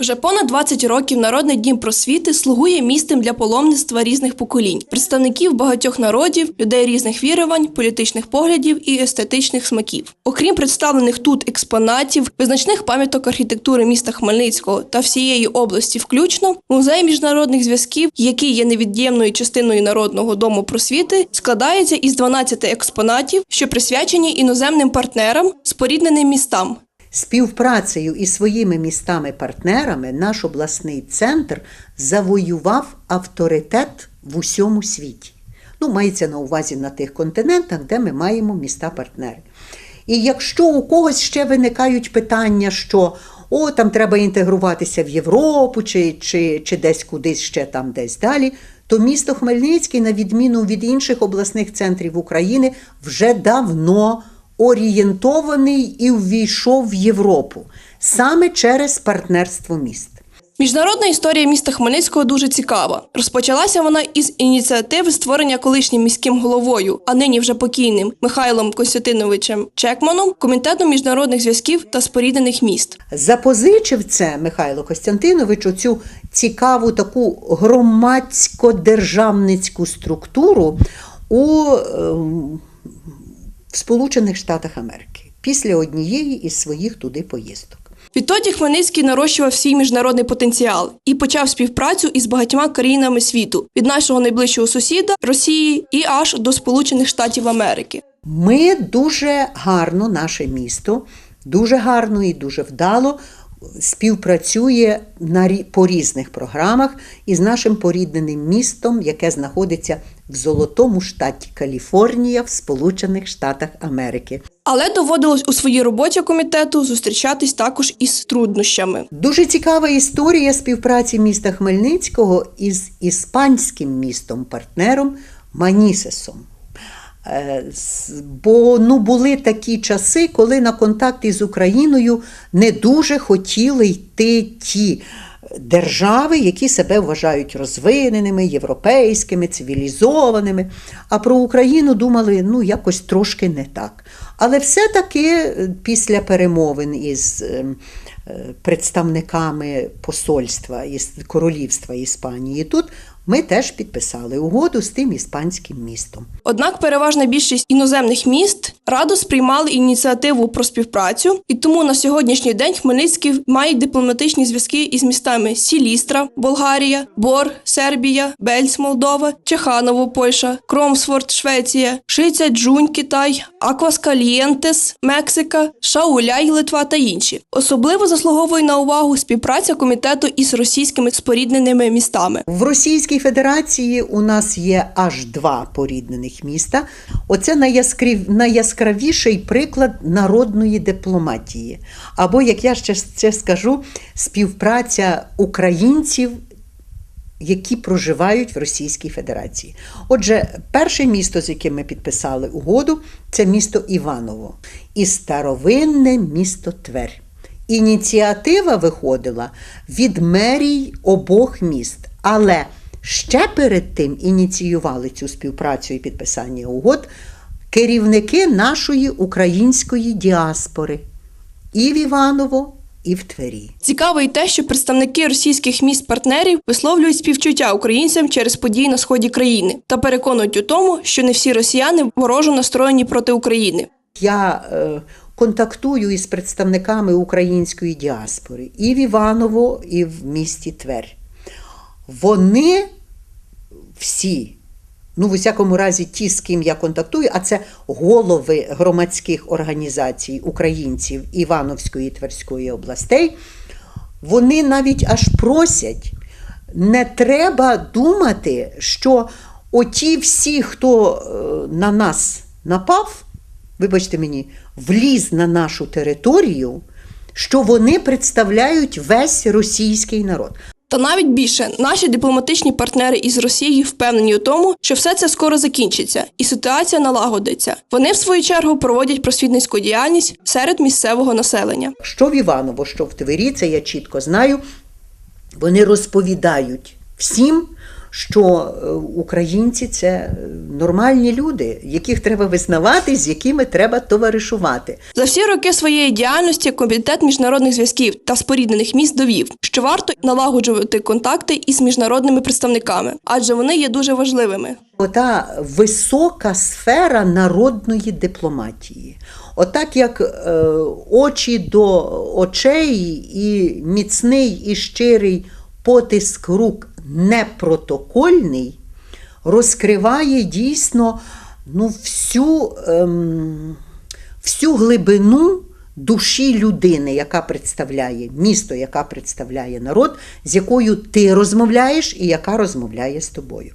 Вже понад 20 років Народний дім просвіти слугує місцем для паломництва різних поколінь, представників багатьох народів, людей різних вірувань, політичних поглядів і естетичних смаків. Окрім представлених тут експонатів, визначних пам'яток архітектури міста Хмельницького та всієї області, включно музей міжнародних зв'язків, який є невід'ємною частиною народного дому просвіти, складається із 12 експонатів, що присвячені іноземним партнерам, спорідненим містам. Співпрацею із своїми містами-партнерами наш обласний центр завоював авторитет в усьому світі. Ну, мається на увазі на тих континентах, де ми маємо міста-партнери. І якщо у когось ще виникають питання, що о, там треба інтегруватися в Європу чи, чи, чи десь кудись ще там десь далі, то місто Хмельницький, на відміну від інших обласних центрів України, вже давно орієнтований і ввійшов в Європу саме через партнерство міст. Міжнародна історія міста Хмельницького дуже цікава. Розпочалася вона із ініціативи створення колишнім міським головою, а нині вже покійним Михайлом Костянтиновичем Чекманом комітетом міжнародних зв'язків та споріднених міст. Запозичив це Михайло Костянтинович оцю цікаву таку громадсько-державницьку структуру у ем, в Сполучених Штатах Америки після однієї із своїх туди поїздок. Відтоді Хмельницький нарощував свій міжнародний потенціал і почав співпрацю із багатьма країнами світу від нашого найближчого сусіда Росії і аж до Сполучених Штатів Америки. Ми дуже гарно, наше місто, дуже гарно і дуже вдало співпрацює на, по різних програмах із нашим порідненим містом, яке знаходиться в золотому штаті Каліфорнія в Сполучених Штатах Америки. Але доводилось у своїй роботі комітету зустрічатись також із труднощами. Дуже цікава історія співпраці міста Хмельницького із іспанським містом-партнером Манісесом. Е, Бо ну, були такі часи, коли на контакт із Україною не дуже хотіли йти ті держави, які себе вважають розвиненими, європейськими, цивілізованими. А про Україну думали ну, якось трошки не так. Але все-таки е, після перемовин із ем, е, представниками посольства із королівства Іспанії тут ми теж підписали угоду з тим іспанським містом. Однак переважна більшість іноземних міст радо сприймали ініціативу про співпрацю, і тому на сьогоднішній день Хмельницький має дипломатичні зв'язки із містами Сілістра, Болгарія, Бор, Сербія, Бельц, Молдова, Чеханово, Польща, Кромсфорд, Швеція, Шиця, Джунь, Китай, Акваскалієнтес, Мексика, Шауляй, Литва та інші. Особливо заслуговує на увагу співпраця комітету із російськими спорідненими містами. В Російській Федерації у нас є аж два поріднених міста. Оце найяскраві- найяскравіший приклад народної дипломатії. Або, як я ще ще скажу, співпраця українців. Які проживають в Російській Федерації. Отже, перше місто, з яким ми підписали угоду, це місто Іваново і старовинне місто Тверь. Ініціатива виходила від мерій обох міст, але ще перед тим ініціювали цю співпрацю і підписання угод керівники нашої української діаспори і в Іваново, і в Твері. Цікаво й те, що представники російських міст-партнерів висловлюють співчуття українцям через події на сході країни та переконують у тому, що не всі росіяни ворожо настроєні проти України. Я е, контактую із представниками української діаспори і в Іваново, і в місті Тверь. Вони всі, ну, в усякому разі, ті, з ким я контактую, а це голови громадських організацій українців Івановської і Тверської областей, вони навіть аж просять, не треба думати, що оті всі, хто е, на нас напав, вибачте мені, вліз на нашу територію, що вони представляють весь російський народ. Та навіть більше наші дипломатичні партнери із Росії впевнені у тому, що все це скоро закінчиться і ситуація налагодиться. Вони в свою чергу проводять просвітницьку діяльність серед місцевого населення. Що в Іваново, що в Твері, це я чітко знаю. Вони розповідають всім, що е, українці це е, нормальні люди, яких треба визнавати, з якими треба товаришувати. За всі роки своєї діяльності комітет міжнародних зв'язків та споріднених міст довів, що варто налагоджувати контакти із міжнародними представниками, адже вони є дуже важливими. Ота висока сфера народної дипломатії. Отак як е, очі до очей і міцний і щирий потиск рук непротокольний розкриває дійсно ну, всю, ем, всю глибину душі людини, яка представляє місто, яка представляє народ, з якою ти розмовляєш і яка розмовляє з тобою.